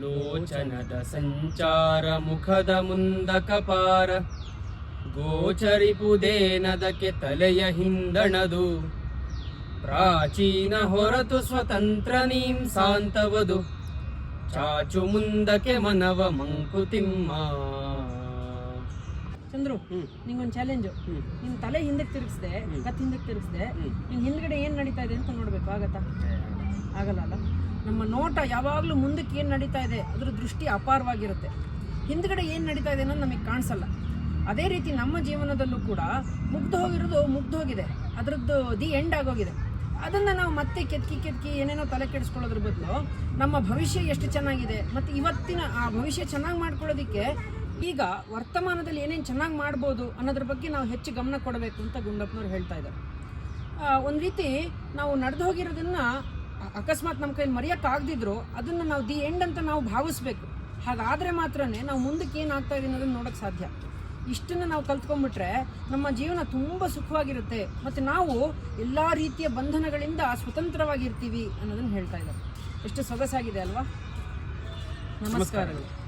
ಲೋಚನದ ಸಂಚಾರ ಮುಖದ ಮುಂದ ಕಪಾರ ಗೋಚರಿಪುದೇನದಕ್ಕೆ ತಲೆಯ ಹಿಂದಣದು. ಪ್ರಾಚೀನ ಹೊರತು ಸ್ವತಂತ್ರ ನೀಂ ಸಾಂತವದು. ಚಾಚು ಮುಂದಕ್ಕೆ ಮನವ ಮಂಕುತಿಮ್ಮ. ಚಂದ್ರು. ನಿಂಗೊಂದು ಚಾಲೆಂಜು. ನಿನ್ ತಲೆ ಹಿಂದಕ್ಕೆ ತಿರುಗಿಸ್ದೆ ಕತ್ ಹಿಂದಕ್ಕೆ ತಿರುಗಿಸ್ದೆ. ನಿನ್ ಹಿಂದ್ಗಡೆ ಏನ್ ನಡೀತಾ ಇದೆ ಅಂತ ನೋಡ್ಬೇಕು ಆಗತ್ತಾ? ಆಗಲ್ಲ ಅಲ್ಲ? ನಮ್ಮ ನೋಟ ಯಾವಾಗಲೂ ಮುಂದಕ್ಕೆ ಏನು ನಡೀತಾ ಇದೆ ಅದರ ದೃಷ್ಟಿ ಅಪಾರವಾಗಿರುತ್ತೆ. ಹಿಂದ್ಗಡೆ ಏನು ನಡೀತಾ ಇದೆ ಅನ್ನೋದು ನಮಗೆ ಕಾಣಿಸಲ್ಲ. ಅದೇ ರೀತಿ ನಮ್ಮ ಜೀವನದಲ್ಲೂ ಕೂಡ ಮುಗ್ದು ಹೋಗಿರೋದು ಮುಗ್ದು ಹೋಗಿದೆ. ಅದರದ್ದು ದಿ ಎಂಡ್ ಆಗೋಗಿದೆ. ಅದನ್ನು ನಾವು ಮತ್ತೆ ಕೆತ್ಕಿ ಕೆತ್ಕಿ ಏನೇನೋ ತಲೆ ಕೆಡಿಸ್ಕೊಳ್ಳೋದ್ರ ಬದಲು ನಮ್ಮ ಭವಿಷ್ಯ ಎಷ್ಟು ಚೆನ್ನಾಗಿದೆ ಮತ್ತು ಇವತ್ತಿನ ಆ ಭವಿಷ್ಯ ಚೆನ್ನಾಗಿ ಮಾಡ್ಕೊಳ್ಳೋದಕ್ಕೆ ಈಗ ವರ್ತಮಾನದಲ್ಲಿ ಏನೇನು ಚೆನ್ನಾಗಿ ಮಾಡ್ಬೋದು ಅನ್ನೋದ್ರ ಬಗ್ಗೆ ನಾವು ಹೆಚ್ಚು ಗಮನ ಕೊಡಬೇಕು ಅಂತ ಗುಂಡಪ್ಪನವ್ರು ಹೇಳ್ತಾ ಇದ್ದಾರೆ. ಒಂದು ರೀತಿ ನಾವು ನಡೆದು ಹೋಗಿರೋದನ್ನ ಅಕಸ್ಮಾತ್ ನಮ್ಮ ಕೈಲಿ ಮರೆಯೋಕ್ಕಾಗದಿದ್ರು ಅದನ್ನು ನಾವು ದಿ ಎಂಡ್ ಅಂತ ನಾವು ಭಾವಿಸ್ಬೇಕು. ಹಾಗಾದರೆ ಮಾತ್ರ ನಾವು ಮುಂದಕ್ಕೆ ಏನಾಗ್ತಾ ಇದೆ ಅನ್ನೋದನ್ನು ನೋಡೋಕ್ಕೆ ಸಾಧ್ಯ. ಇಷ್ಟನ್ನು ನಾವು ಕಲ್ತ್ಕೊಂಡ್ಬಿಟ್ರೆ ನಮ್ಮ ಜೀವನ ತುಂಬ ಸುಖವಾಗಿರುತ್ತೆ. ಮತ್ತು ನಾವು ಎಲ್ಲ ರೀತಿಯ ಬಂಧನಗಳಿಂದ ಸ್ವತಂತ್ರವಾಗಿರ್ತೀವಿ ಅನ್ನೋದನ್ನು ಹೇಳ್ತಾ ಇದ್ದಾರೆ. ಎಷ್ಟು ಸೊಗಸಾಗಿದೆ ಅಲ್ವಾ? ನಮಸ್ಕಾರಗಳು.